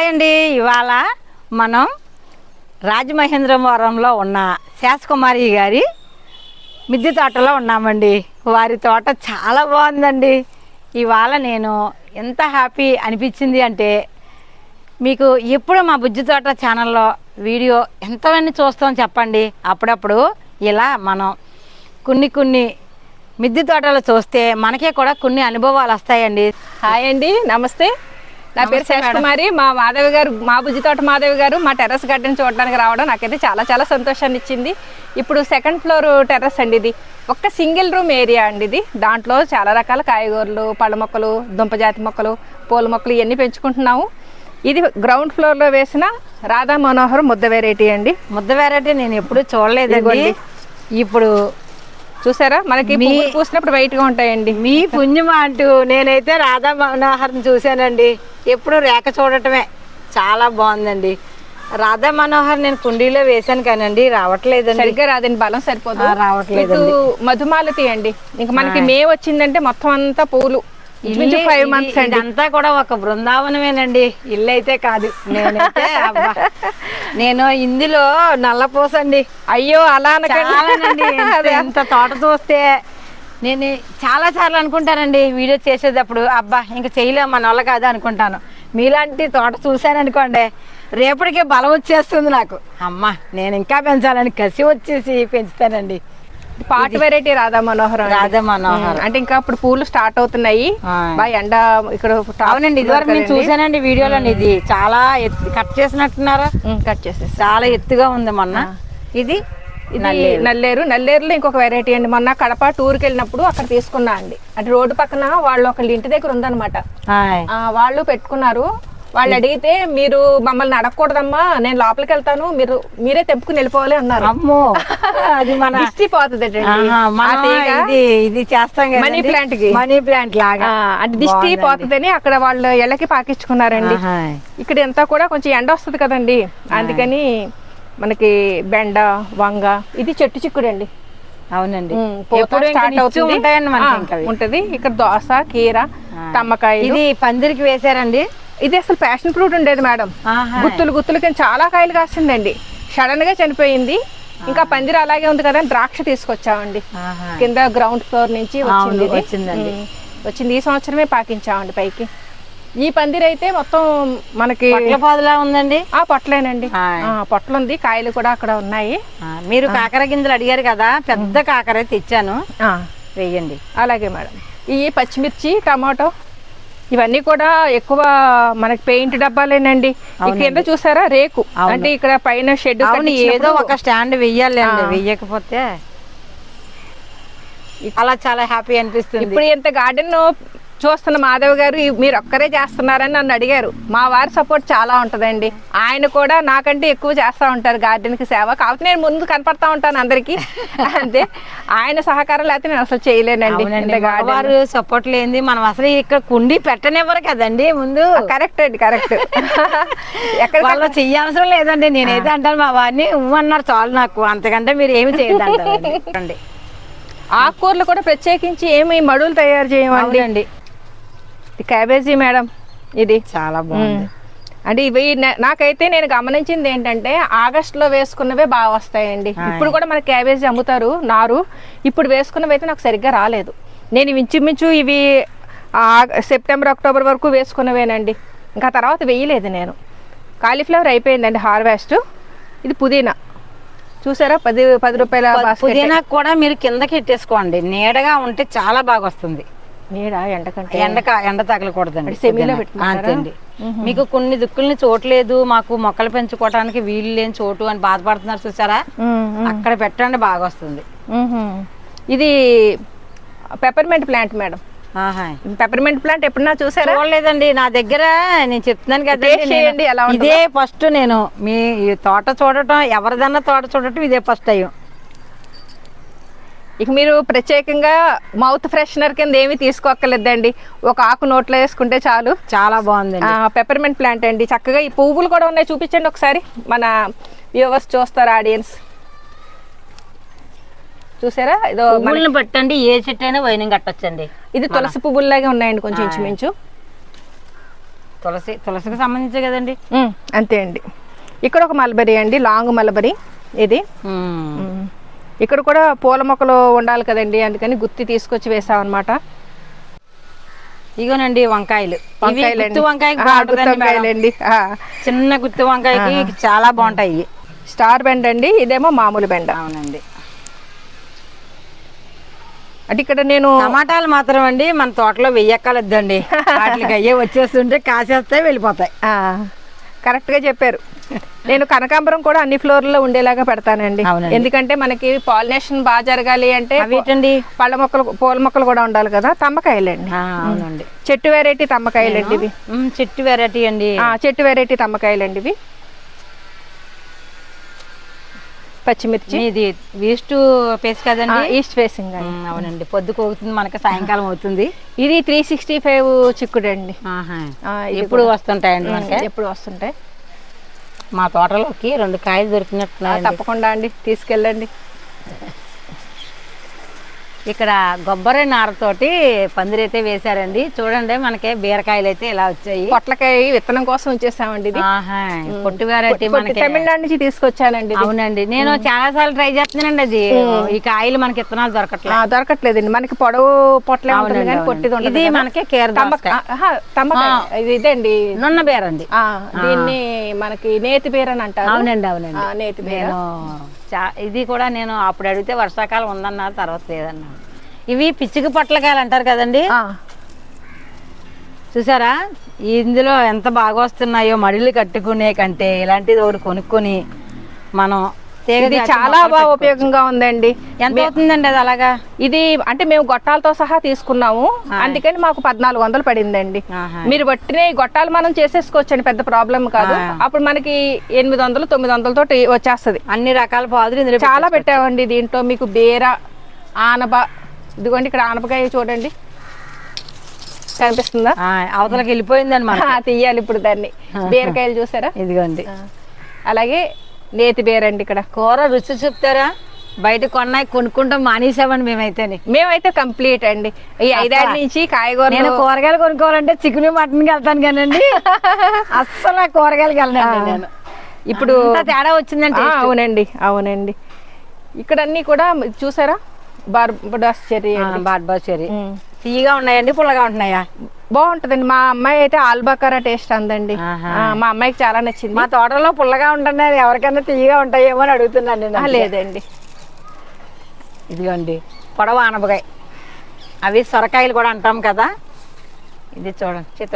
Hi అండి ఇవాళ మనం రాజమహేంద్రవరంలో ఉన్న శాసకుమారి గారి మిద్దె తోటలో ఉన్నామండి. వారి తోట చాలా బాగుందండి. ఇవాళ నేను ఎంత హ్యాపీ అనిపించింది అంటే మీకు ఎప్పుడు మా బుజ్జి తోట ఛానల్లో వీడియో ఎంతమంది చూస్తాం చెప్పండి. అప్పుడప్పుడు ఇలా మనం కొన్ని కొన్ని మిద్దె తోటలు చూస్తే మనకే కూడా కొన్ని అనుభవాలు వస్తాయండి. హాయ్ అండి. నమస్తే. నా పేరు మేడం. శేషకుమారి. మా మాధవి గారు మా బుజ్జి తోట మాధవి గారు మా టెర్రస్ గార్డెన్ చూడడానికి రావడం నాకైతే చాలా చాలా సంతోషాన్ని ఇచ్చింది. ఇప్పుడు సెకండ్ ఫ్లోర్ టెర్రస్ అండి ఇది. ఒక్క సింగిల్ రూమ్ ఏరియా అండి ఇది. దాంట్లో చాలా రకాల కాయగూరలు పళ్ళ మొక్కలు దుంపజాతి మొక్కలు పూల మొక్కలు ఇవన్నీ పెంచుకుంటున్నాము. ఇది గ్రౌండ్ ఫ్లోర్లో వేసిన రాధా మనోహర్ ముద్ద వెరైటీ అండి. ముద్ద వెరైటీ నేను ఎప్పుడు చూడలేదండి. ఇదిగోండి. ఇప్పుడు చూసారా? మనకి పువ్వులు పూసినప్పుడు వైట్గా ఉంటాయండి. మీ పుణ్యమా అంటూ నేనైతే రాధా మనోహర్ని చూశానండి. ఎప్పుడు రేఖ చూడటమే. చాలా బాగుందండి. రాధా మనోహర్ నేను కుండీలో వేశాను కానండి రావట్లేదండి. సరిగ్గా రాదండి బలం సరిపోదు. ఇటు మధుమాలతి అండి. ఇంకా మనకి మే వచ్చిందంటే మొత్తం అంతా పూలు. ఇంచుమించు ఫైవ్ మంత్స్ అండి. ఇదంతా కూడా ఒక బృందావనమేనండి. ఇల్లు అయితే కాదు. నేనైతే నేను ఇందులో నల్లపూసండి అయ్యో అలా అనకండి. ఎంత- తోట చూస్తే. నేను చాలా సార్లు అనుకుంటానండి వీడియో చేసేటప్పుడు. అబ్బా ఇంకా చేయలేం మన వల్ల కాదు అనుకుంటాను. మీలాంటి తోట చూశాను అనుకోండి రేపటికే బలం వచ్చేస్తుంది నాకు. అమ్మా. నేను ఇంకా పెంచాలని కసి వచ్చేసి పెంచుతానండి. పాట్ వెరైటీ రాధా మనోహరం. రాధా మనోహర్. అంటే ఇంకా ఇప్పుడు పూలు స్టార్ట్ అవుతున్నాయి. బాగా ఎండ ఇక్కడ అవునండి ఇదివరకు నేను. చూశానండి వీడియోలో ఇది చాలా ఎత్తు కట్ చేసినట్టున్నారా? కట్ చేసేసి. చాలా ఎత్తుగా ఉంది మొన్న. ఇది? నల్లేరు. నల్లేరు. నల్లేరులో ఇంకొక వెరైటీ అండి. మొన్న కడప టూర్కి వెళ్ళినప్పుడు అక్కడ తీసుకున్నా అండి. అంటే రోడ్డు పక్కన వాళ్ళు ఒకళ్ళ ఇంటి దగ్గర. ఆ, వాళ్ళు పెట్టుకున్నారు. వాళ్ళు అడిగితే మీరు మమ్మల్ని అడగకూడదమ్మా నేను లోపలికి వెళ్తాను మీరు మీరే తెంపుకుని వెళ్ళిపోవాలి అన్నారు. అమ్మో. అది మన దిష్టి పోతుంది ఇది చేస్తాం మనీ ప్లాంట్కి. మనీ ప్లాంట్ లాగా. అంటే దిష్టి. పోతుందని అక్కడ వాళ్ళు ఇళ్ళకి పాకించుకున్నారండి ఆహా. ఇక్కడ ఎంత కూడా కొంచెం ఎండ వస్తుంది కదండి. అందుకని మనకి బెండ వంగ ఇది చెట్టు చిక్కుడు అండి అవునండి ఉంటాయండి. ఉంటది. ఇక్కడ దోస కీర తమ్మకాయ ఇది పందిరికి వేశారండి. ఇది అసలు ప్యాషన్ ఫ్రూట్ ఉండేది మేడం. గుత్తులు గుత్తులు కింద చాలా కాయలు కాసిందండి. సడన్గా చనిపోయింది. ఇంకా పందిరి అలాగే ఉంది కదా ద్రాక్ష తీసుకొచ్చామండి. కింద గ్రౌండ్ ఫ్లోర్ నుంచి వచ్చింది. వచ్చిందండి. వచ్చింది. ఈ సంవత్సరమే పాకించామండి పైకి. ఈ పందిరి అయితే మొత్తం మనకి పాదులా ఉందండి? ఆ పొట్లేనండి. పొట్లు ఉంది కాయలు కూడా అక్కడ ఉన్నాయి. మీరు కాకర గింజలు అడిగారు కదా పెద్ద కాకర తెచ్చాను. ఆ, వెయ్యండి అలాగే మేడం ఈ పచ్చిమిర్చి టమాటో ఇవన్నీ కూడా ఎక్కువ మనకి పెయింట్ డబ్బాలేనండి. కింద చూసారా? రేకు. అంటే ఇక్కడ పైన షెడ్ ఏదో ఒక స్టాండ్ వెయ్యాలండి వెయ్యకపోతే అలా చాలా హ్యాపీ అనిపిస్తుంది. ఇప్పుడు ఇంత గార్డెన్ చూస్తున్న మాధవ్ గారు మీరు ఒక్కరే చేస్తున్నారని నన్ను అడిగారు. మా వారి సపోర్ట్ చాలా ఉంటదండి. ఆయన కూడా నాకంటే ఎక్కువ చేస్తా ఉంటారు గార్డెన్కి సేవ. కాకపోతే నేను ముందు కనపడతా ఉంటాను అందరికి. అంతే ఆయన సహకారం లేకపోతే నేను అసలు చేయలేనండి. వారు సపోర్ట్ లేనిది మనం అసలు ఇక్కడ కుండి పెట్టనివ్వరు కదండి ముందు. కరెక్ట్ అండి కరెక్ట్ ఎక్కడ వాళ్ళు చెయ్యవసరం లేదండి. నేనైతే అంటాను మా వారిని అన్నారు చాలు నాకు. అంతకంటే మీరు ఏమి చేయదండి ఆకుకూరలు కూడా ప్రత్యేకించి ఏమి మడులు తయారు చేయమండి. ఇది క్యాబేజీ మేడం ఇది. చాలా బాగుంది. అంటే ఇవి నాకైతే నేను గమనించింది ఏంటంటే ఆగస్ట్లో వేసుకున్నవే బాగా వస్తాయండి. ఇప్పుడు కూడా మన క్యాబేజీ అమ్ముతారు నారు. ఇప్పుడు వేసుకున్నవి అయితే నాకు సరిగ్గా రాలేదు. నేను ఇంచుమించు ఇవి సెప్టెంబర్ అక్టోబర్ వరకు వేసుకున్నవేనండి. ఇంకా తర్వాత వేయలేదు నేను. కాలీఫ్లవర్ అయిపోయిందండి హార్వెస్ట్. ఇది పుదీనా. చూసారా? పది పది రూపాయల. పుదీనా కూడా మీరు కిందకి ఎట్టేసుకోండి. నీడగా ఉంటే చాలా బాగా వస్తుంది. నీడ? ఎండకంటే ఎండ తగలకూడదండి సెమీలో? అంతేండి. మీకు కొన్ని దిక్కుల్ని చోట్లేదు మాకు మొక్కలు పెంచుకోవడానికి వీలు లేని చోటు అని బాధపడుతున్నారు చూసారా. అక్కడ పెట్టండి బాగా వస్తుంది. ఇది పెప్పర్మెంట్ ప్లాంట్ మేడం. ఆహా. పెప్పర్మెంట్ ప్లాంట్ ఎప్పుడన్నా చూసారా? చూడలేదండి నా దగ్గర నేను చెప్తున్నాను ఉంటుందో. ఇదే ఫస్ట్ నేను మీ తోట చూడటం ఎవరిదన్నా తోట చూడటం ఇదే ఫస్ట్ అయ్యం ఇక మీరు ప్రత్యేకంగా మౌత్ ఫ్రెషనర్ కింద ఏమీ తీసుకోక్కర్లేదండి. ఒక ఆకు నోట్లో వేసుకుంటే చాలు. చాలా బాగుందండి. పెప్పర్మెంట్ ప్లాంట్ అండి. చక్కగా ఈ పువ్వులు కూడా ఉన్నాయి. చూపించండి ఒకసారి. మన వ్యూవర్స్ చూస్తారు ఆడియన్స్ చూసారా? ఇదో పువ్వుల్ని బట్టండి ఏ చెట్టు అయినా వైనం కట్టొచ్చండి. ఇది తులసి పువ్వుల్లాగే ఉన్నాయండి కొంచెం ఇంచుమించు. తులసి తులసికి సంబంధించే కదండి. అంతే అండి. ఇక్కడ ఒక మల్బరీ అండి. లాంగ్ మల్బరీ ఇది. ఇక్కడ కూడా పూల మొక్కలు ఉండాలి కదండి అందుకని గుత్తి తీసుకొచ్చి వేసామన్నమాట. ఇగోనండి వంకాయలు. గుత్తి. వంకాయలండి. చిన్న గుత్తి వంకాయకి చాలా బాగుంటాయి. స్టార్ బెండ్ అండి ఇదేమో మామూలు బెండ. అవునండి. అంటే ఇక్కడ నేను టమాటాలు మాత్రం అండి మన తోటలో వెయ్యక్కలొద్దండి వాటికి అయ్యే వచ్చేస్తుంటే కాసేస్తాయి వెళ్ళిపోతాయి. కరెక్ట్గా చెప్పారు. నేను కనకాంబరం కూడా అన్ని ఫ్లోర్లో ఉండేలాగా పెడతానండి. ఎందుకంటే మనకి పాలినేషన్ బాగా జరగాలి అంటే అవి ఏంటండి? పళ్ళ మొక్కలు పూల మొక్కలు కూడా ఉండాలి కదా తమ్మకాయలండి. అవునండి. చెట్టు వెరైటీ తమ్మకాయలండి ఇవి. చెట్టు వెరైటీ అండి. చెట్టు వెరైటీ తమ్మకాయలండి ఇవి. పచ్చిమిర్చి? ఇది ఈస్ట్ పేస్ కదండి? ఈస్ట్ ఫేసింగ్ అవునండి. పొద్దు కోగుతుంది మనకి సాయంకాలం అవుతుంది. ఇది త్రీ సిక్స్టీ ఫైవ్ చిక్కుడు అండి ఎప్పుడు వస్తుంటాయండి మనకి? ఎప్పుడు వస్తుంటాయి. మా తోటలోకి రెండు కాయలు ఆ, దొరికినట్టున్నాయండి తప్పకుండా అండి. తీసుకెళ్ళండి. ఇక్కడ కొబ్బరి నారతోటి పందిరైతే వేశారండి. చూడండి మనకి బీరకాయలు అయితే ఇలా వచ్చాయి. పొట్లకాయ విత్తనం కోసం ఉంచేసామండి ఇది. పొట్టు వెరైటీ పొట్టి మనకి తమిళనాడు నుంచి తీసుకొచ్చానండి. అవునండి. నేను చాలా సార్లు ట్రై చేస్తున్నానండి అది. ఈ కాయలు మనకి ఇత్తనాలు దొరకట్లేదు దొరకట్లేదండి. మనకి పొడవు పొట్లే పొట్టిది ఇది. మనకి కేర్ ఇదండి. నున్న బేరండి ఆ, దీన్ని మనకి నేతి బీర అని అంటారు. అవునండి అవునండి. నేతి బీర. ఇది కూడా నేను అప్పుడు అడిగితే వర్షాకాలం ఉందన్నారు తర్వాత లేదన్నాను ఇవి పిచ్చిక పొట్లకాయలు అంటారు కదండి? చూసారా? ఇందులో ఎంత బాగా వస్తున్నాయో మడిలు కట్టుకునే కంటే ఇలాంటిది ఒకటి కొనుక్కొని మనం ఇది చాలా బాగా ఉపయోగంగా ఉందండి. ఎంత అవుతుందండి అది అలాగా? ఇది అంటే మేము గొట్టాలతో సహా తీసుకున్నాము. అందుకని మాకు పద్నాలుగు వందలు పడిందండి. మీరు బట్టిన ఈ గొట్టాలు మనం చేసేసుకోవచ్చండి పెద్ద ప్రాబ్లం కాదు. అప్పుడు మనకి ఎనిమిది వందలు తొమ్మిది వందలతో వచ్చేస్తుంది. అన్ని రకాల పాదులు ఇందులో చాలా పెట్టామండి దీంట్లో మీకు బీర ఆనప ఇదిగోండి ఇక్కడ ఆనపకాయ చూడండి. కనిపిస్తుందా? అవతలకి వెళ్ళిపోయిందండి తీయాలి ఇప్పుడు దాన్ని. బీరకాయలు చూసారా? ఇదిగోండి. అలాగే నేతి బీర అండి ఇక్కడ. కూర రుచి చెప్తారా? బయట కొన్నాయి కొనుక్కుంటాం మానేసామండి మేమైతేని. మేమైతే కంప్లీట్ అండి. ఈ ఐదారు నుంచి నేను కాయగూరలు కూరగాయలు కొనుక్కోవాలంటే చికెన్ మటన్కి వెళ్తాను కానండి. అస్సలు ఆ కూరగాయలకి వెళ్ళనండి నేను. ఇప్పుడు తేడా వచ్చిందంటే అవునండి అవునండి. ఇక్కడ అన్ని కూడా చూసారా? బార్బడాస్ చెర్రీ అండి. బాట్ చెరి ఉమ్. తీయగా ఉన్నాయండి పుల్లగా ఉంటున్నాయా? బాగుంటదండి. మా అమ్మాయి అయితే ఆల్బకరా టేస్ట్ అందండి. మా అమ్మాయికి చాలా నచ్చింది. మా తోటలో పుల్లగా ఉంటున్నాయి ఎవరికైనా తీయగా ఉంటాయేమో అని అడుగుతున్నాను నేను లేదండి. ఇదిగోండి పొడవ ఆనపకాయ. అవి సొరకాయలు కూడా అంటాం కదా. ఇది చూడండి చేత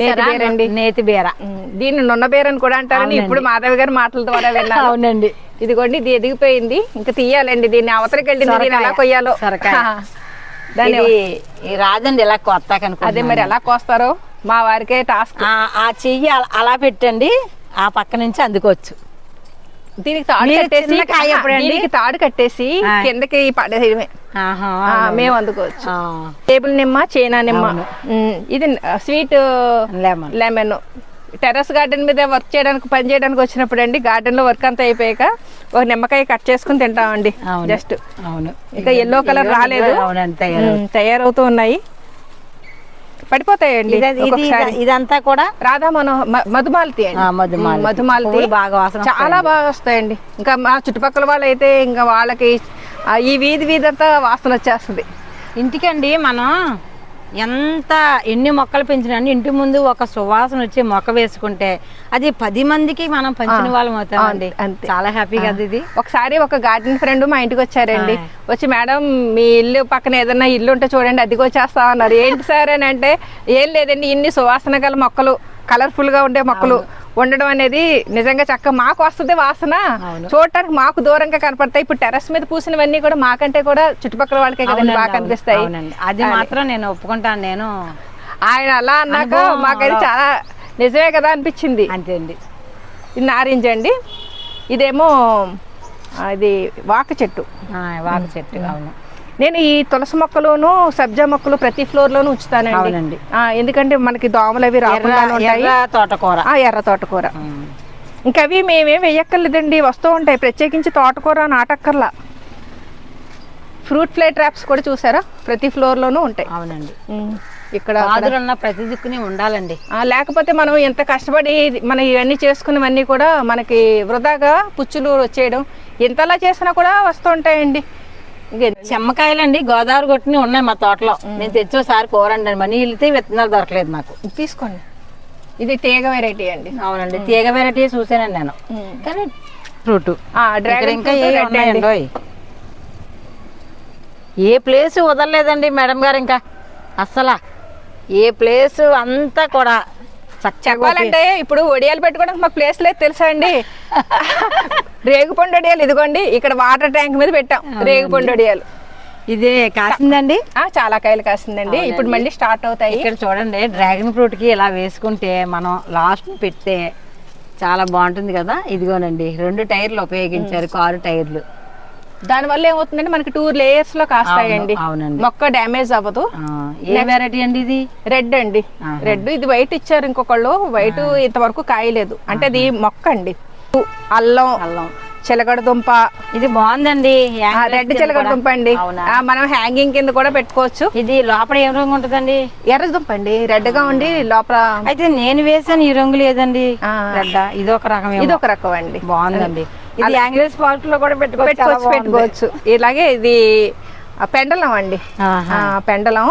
నేతి? బీర దీన్ని నున్న బీర అని కూడా అంటారని. ఇప్పుడు మాధవ్ గారి మాటల ద్వారా విన్నాను. అవునండి. ఇదిగోండి ఇది ఎదిగిపోయింది. ఇంకా తీయాలండి దీన్ని. అవతలకి వెళ్ళింది దీన్ని ఎలా. కొయ్యాలో? ఈ రాదండి ఇలా కొత్త కనుక అదే మరి ఎలా కోస్తారో? మా వారికే టాస్క్. ఆ చెయ్యి అలా పెట్టండి. ఆ పక్క నుంచి అందుకోవచ్చు. దీనికి తాడు కట్టేసి? దీనికి తాడు. కిందకి అవునండి. మేము అందుకోవచ్చు. టేబుల్ నిమ్మ చైనా నిమ్మ. ఇది sweet lemon. Lemon. Terrace garden మీద వర్క్ చేయడానికి పని చేయడానికి వచ్చినప్పుడు అండి గార్డెన్లో వర్క్ అంతా అయిపోయాక ఒక నిమ్మకాయ కట్ చేసుకుని తింటామండి. జస్ట్. అవును. ఇంకా ఎల్లో కలర్ రాలేదు. తయారవుతూ ఉన్నాయి. పడిపోతాయండి ఇదంతా కూడా రాధా మనో మ- మధుమాలతి అండి. ఆ, మధుమాలతి. బాగా వాసన చాలా బాగా వస్తాయండి. ఇంకా మా చుట్టుపక్కల వాళ్ళు అయితే ఇంకా వాళ్ళకి ఈ వీధి వీధి అంతా వాసన వచ్చేస్తుంది. ఇంటికండి మనం. ఎంత ఎన్ని మొక్కలు పెంచినా ఇంటి ముందు ఒక సువాసన వచ్చి మొక్క వేసుకుంటే అది పది మందికి మనం పంచిన వాళ్ళం అవుతామండి. చాలా హ్యాపీ కదా ఇది ఒకసారి ఒక గార్డెన్ ఫ్రెండ్ మా ఇంటికి వచ్చారండి. వచ్చి మేడం మీ ఇల్లు పక్కన ఏదైనా ఇల్లు ఉంటే చూడండి అద్దెకి వచ్చేస్తా అన్నారు. ఏంటి సార్ అని అంటే ఏం లేదండి ఇన్ని సువాసన గల మొక్కలు కలర్ఫుల్గా ఉండే మొక్కలు ఉండడం అనేది నిజంగా చక్క మాకు వస్తుంది వాసన. చూడటానికి మాకు దూరంగా కనపడతాయి. ఇప్పుడు టెర్రస్ మీద పూసినవన్నీ కూడా మాకంటే కూడా చుట్టుపక్కల వాళ్ళకే కదండి బాగా. కనిపిస్తాయి. అది మాత్రం నేను ఒప్పుకుంటాను నేను ఆయన అలా అన్నాక మాకైతే. చాలా నిజమే కదా అనిపించింది. అంతే అండి. ఇది నారింజ అండి. ఇదేమో ఇది వాక చెట్టు. వాకు చెట్టు అవును. నేను ఈ తులసి మొక్కలును సబ్జా మొక్కలు ప్రతి ఫ్లోర్ లోను ఉంచుతానండి ఎందుకంటే మనకి దోమలు అవి రాకుండా తోటకూర. ఆ ఎర్ర తోటకూర. ఇంకా అవి మేమేం వేయక్కర్లేదండి వస్తూ ఉంటాయి. ప్రత్యేకించి తోటకూర నాటక్కర్లా. ఫ్రూట్ ఫ్లై ట్రాప్స్ కూడా చూసారా? ప్రతి ఫ్లోర్ లోనూ ఉంటాయి. అవునండి. ఇక్కడ ఉన్న ప్రతి దిక్కుని ఉండాలండి. లేకపోతే మనం ఎంత కష్టపడి మనం ఇవన్నీ చేసుకున్నవన్నీ కూడా మనకి వృధాగా పుచ్చులు వచ్చేయడం. ఎంతలా చేసినా కూడా వస్తూ ఉంటాయండి. ఇంక చెమ్మకాయలండి గోదావరి కొట్టుని ఉన్నాయి మా తోటలో. నేను తెచ్చి ఒకసారి కూరండి మనీ వెళ్తే విత్తనాలు దొరకలేదు నాకు. తీసుకోండి. ఇది తీగ వెరైటీ అండి. అవునండి తీగ వెరైటీ చూసానండి నేను. కానీ ఫ్రూట్. ఇంకా ఏ అండి. ప్లేస్ వదలలేదండి మేడం గారు ఇంకా. అస్సలా. ఏ ప్లేస్ అంతా కూడా చక్కగా చెప్పాలంటే ఇప్పుడు ఒడియాలు పెట్టుకోవడానికి మాకు ప్లేస్ లేదు తెలుసా అండి? రేగుపండు ఒడియాలు ఇదిగోండి ఇక్కడ వాటర్ ట్యాంక్ మీద పెట్టాం. రేగుపండు ఒడియాలు ఇదే కాసిందండి? చాలా కాయలు కాసిందండి. ఇప్పుడు మళ్ళీ స్టార్ట్ అవుతాయి. ఇక్కడ చూడండి డ్రాగన్ ఫ్రూట్కి ఇలా వేసుకుంటే మనం లాస్ట్ పెడితే చాలా బాగుంటుంది కదా? ఇదిగోనండి రెండు టైర్లు ఉపయోగించారు కారు టైర్లు. దానివల్ల ఏమవుతుందంటే మనకి టూ లేయర్స్లో కాస్తాయండి. మొక్క డ్యామేజ్ అవ్వదు. ఏ వెరైటీ అండి ఇది? రెడ్ అండి. రెడ్ ఇది వైట్ ఇచ్చారు ఇంకొకళ్ళు. వైట్ ఇంతవరకు కాయలేదు. అంటే అది మొక్క అండి. అల్లం అల్లం. చిలకడ దుంప. ఇది బాగుందండి. రెడ్ చిలకడ దుంప అండి. మనం హ్యాంగింగ్ కింద కూడా పెట్టుకోవచ్చు. ఇది లోపల ఏం రంగు ఉంటుందండి? ఎర్ర దుంప అండి. రెడ్గా ఉండి లోపల అయితే నేను వేసాను ఈ రంగు లేదండి. ఆ. రెడ్డ ఇది ఒక రకం ఇది ఒక రకం అండి. బాగుందండి. ఇది యాంగిల్స్ పార్క్లో కూడా పెట్టుకోవచ్చు. పెట్టుకోవచ్చు ఇలాగే ఇది పెండలం అండి. పెండలం.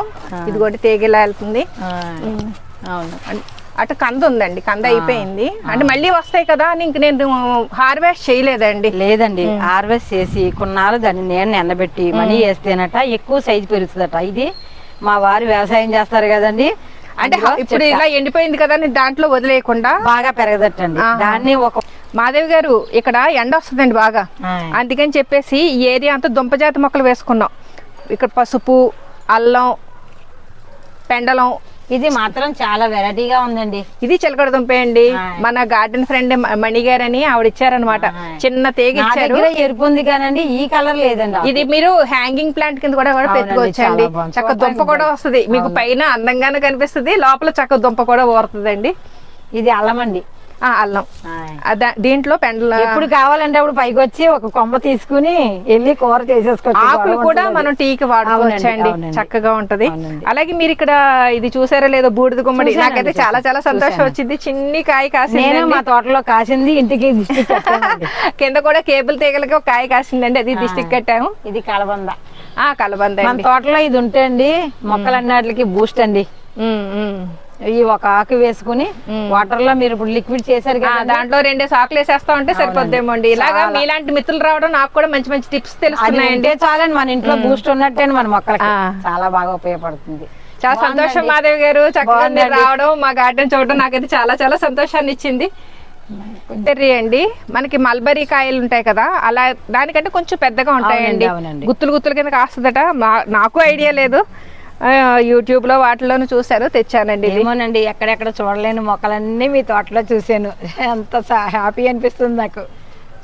ఇది కూడా తీగలా వెళ్తుంది. అవును. అటు కంద ఉందండి కంద అయిపోయింది. అంటే మళ్ళీ వస్తాయి కదా అని ఇంక నేను హార్వెస్ట్ చేయలేదండి. లేదండి హార్వెస్ట్ చేసి కొన్నాళ్ళు దాన్ని నేను ఎండబెట్టి మనీ వేస్తేనట ఎక్కువ సైజు పెరుగుతుందట. ఇది మా వారు వ్యవసాయం చేస్తారు కదండి. అంటే ఇప్పుడు ఇలా ఎండిపోయింది కదా దాంట్లో వదిలేయకుండా బాగా పెరగదటండి దాన్ని ఒక మాదేవి గారు ఇక్కడ ఎండ వస్తుందండి బాగా. అందుకని చెప్పేసి ఈ ఏరియా అంతా దుంపజాతి మొక్కలు వేసుకున్నాం. ఇక్కడ పసుపు అల్లం పెండలం ఇది మాత్రం చాలా వెరైటీగా ఉందండి. ఇది చిలకడ దుంపే అండి. మన గార్డెన్ ఫ్రెండ్ మణి గారు అని ఆవిడ ఇచ్చారనమాట. చిన్న తీగ ఇచ్చారు. ఎరుపు ఉంది కానండి ఈ కలర్ లేదండి ఇది మీరు హ్యాంగింగ్ ప్లాంట్ కింద కూడా చాలా బాగుంది. చక్క దుంప కూడా వస్తది. మీకు పైన అందంగానే కనిపిస్తుంది. లోపల చక్క దుంప కూడా ఊరుతుందండి. ఇది అల్లం అండి. ఆ అల్లం. దీంట్లో పెండల ఎప్పుడు కావాలంటే అప్పుడు పైకి వచ్చి ఒక కొమ్మ తీసుకుని వెళ్ళి కూర చేసేసుకోవచ్చు. ఆకులు కూడా. మనం టీకి వాడుకోవచ్చండి. చక్కగా ఉంటది. అలాగే మీరు ఇక్కడ ఇది చూసారో లేదో బూడిద గుమ్మడి నాకైతే చాలా చాలా సంతోషం. వచ్చింది. చిన్ని కాయ నేను కాసింది మా తోటలో కాసింది ఇంటికి దిష్టి. కింద కూడా కేబుల్ తీగలకి ఒక కాయ కాసిందండి. అది దిష్టికి కట్టాము. ఇది కలబంద. ఆ కలబంద మన తోటలో ఇది ఉంటే అండి మొక్కలన్నిటికి బూస్ట్ అండి. ఈ ఒక ఆకు వేసుకుని వాటర్లో మీరు ఇప్పుడు లిక్విడ్ చేశారు కదా దాంట్లో రెండే సాకులు వేసేస్తా ఉంటే సరిపోద్దేమో అండి ఇలాగా మీలాంటి మిత్రులు రావడం నాకు కూడా మంచి మంచి టిప్స్ తెలుస్తున్నాయండి. చాలండి మన ఇంట్లో బూస్ట్ ఉన్నట్టే మన మొక్కలకి. చాలా బాగా ఉపయోగపడుతుంది. చాలా సంతోషం మాధవి గారు. చక్కగా రావడం మా గార్డెన్ చూడడం నాకైతే చాలా చాలా సంతోషాన్ని ఇచ్చింది. బెర్రీ అండి మనకి మల్బరీ కాయలు ఉంటాయి కదా అలా దానికంటే కొంచెం పెద్దగా ఉంటాయండి. గుత్తులు గుత్తులు కింద కాస్తుందట. నాకు ఐడియా లేదు. ఆ, యూట్యూబ్లో వాటిలోనూ చూశాను తెచ్చానండి ఏమోనండి ఎక్కడెక్కడ చూడలేని మొక్కలన్నీ మీ తోటలో చూశాను. ఎంత హ్యాపీ అనిపిస్తుంది నాకు.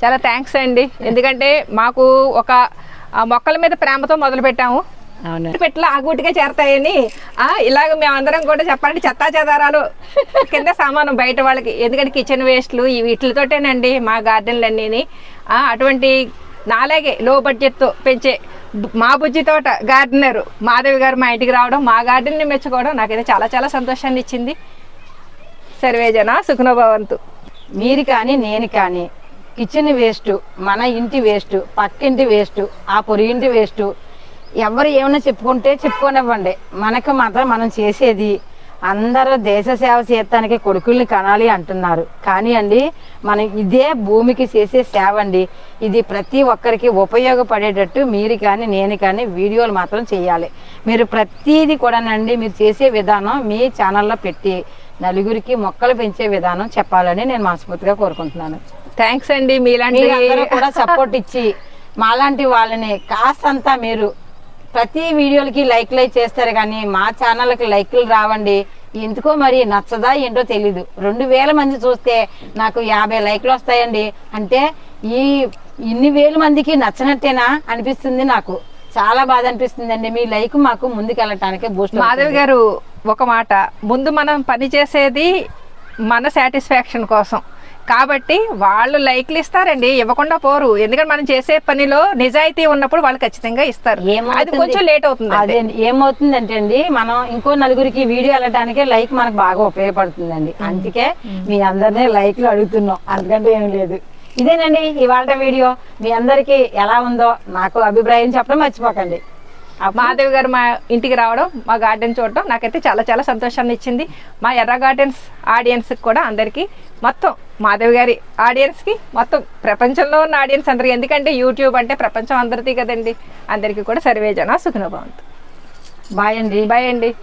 చాలా థ్యాంక్స్ అండి. ఎందుకంటే మాకు ఒక మొక్కల మీద ప్రేమతో మొదలు పెట్టాము. పెట్టలు ఆగుటిగా చేరతాయని ఆ ఇలాగ మేమందరం కూడా చెప్పాలంటే చెత్తా చెదారాలు కింద సామానం బయట వాళ్ళకి. ఎందుకంటే కిచెన్ వేస్ట్లు ఈ వీటితోటేనండి మా గార్డెన్లు అన్నీ అటువంటి నాలాగే లో బడ్జెట్తో పెంచే మా బుజ్జి తోట గార్డెనర్ మాధవి గారు మా ఇంటికి రావడం మా గార్డెన్ని మెచ్చుకోవడం నాకైతే చాలా చాలా సంతోషాన్ని ఇచ్చింది. సర్వేజన సుఖనభవంతు మీరు కానీ నేను కానీ కిచెన్ వేస్ట్ మన ఇంటి వేస్ట్ పక్కింటి వేస్ట్ ఆ పొరిగింటి వేస్ట్ ఎవరు ఏమైనా చెప్పుకుంటే చెప్పుకోనివ్వండి. మనకు మాత్రం మనం చేసేది అందరూ దేశ సేవ చేయటానికి కొడుకుల్ని కనాలి అంటున్నారు. కానీ అండి మనం ఇదే భూమికి చేసే సేవ అండి. ఇది ప్రతి ఒక్కరికి ఉపయోగపడేటట్టు మీరు కానీ నేను కానీ వీడియోలు మాత్రం చేయాలి. మీరు ప్రతిదీ కూడానండి మీరు చేసే విధానం మీ ఛానల్లో పెట్టి నలుగురికి మొక్కలు పెంచే విధానం చెప్పాలని నేను మనస్ఫూర్తిగా కోరుకుంటున్నాను. థ్యాంక్స్ అండి మీలాంటి కూడా సపోర్ట్ ఇచ్చి మాలాంటి వాళ్ళని కాస్తంతా మీరు ప్రతి వీడియోలకి లైక్లు చేస్తారు కానీ మా ఛానల్కి లైక్లు రావండి. ఎందుకో మరి నచ్చదా ఏంటో తెలీదు. రెండు వేల మంది చూస్తే నాకు యాభై లైక్లు వస్తాయండి. అంటే ఈ ఇన్ని వేల మందికి నచ్చనట్టేనా అనిపిస్తుంది నాకు. చాలా బాధ అనిపిస్తుంది అండి మీ లైక్ మాకు ముందుకెళ్ళటానికి బూస్ట్ మాధవి గారు ఒక మాట. ముందు మనం పని చేసేది మన సాటిస్ఫాక్షన్ కోసం. కాబట్టి వాళ్ళు లైక్లు ఇస్తారండి ఇవ్వకుండా పోరు. ఎందుకంటే మనం చేసే పనిలో నిజాయితీ ఉన్నప్పుడు వాళ్ళు ఖచ్చితంగా ఇస్తారు. అది? కొంచెం లేట్ అవుతుంది. అదే ఏమవుతుందంటే అండి మనం ఇంకో నలుగురికి వీడియో వెళ్ళటానికే లైక్ మనకు బాగా ఉపయోగపడుతుందండి. అందుకే మీ అందరినీ లైక్లు అడుగుతున్నాం. అందుకంటే ఏం లేదు. ఇదేనండి ఇవాళ వీడియో. మీ అందరికి ఎలా ఉందో నాకు అభిప్రాయం చెప్పడం మర్చిపోకండి. మాధవి గారు మా ఇంటికి రావడం మా గార్డెన్ చూడడం నాకైతే చాలా చాలా సంతోషాన్ని ఇచ్చింది. మా ఎర్ర గార్డెన్స్ ఆడియన్స్ కూడా అందరికీ మొత్తం మాధవి గారి ఆడియన్స్కి మొత్తం ప్రపంచంలో ఉన్న ఆడియన్స్ అందరికి. ఎందుకంటే యూట్యూబ్ అంటే ప్రపంచం అందరిది కదండి. అందరికీ కూడా సర్వే జన సుఖనభవంతు బాయ్ అండి. బాయ్ అండి.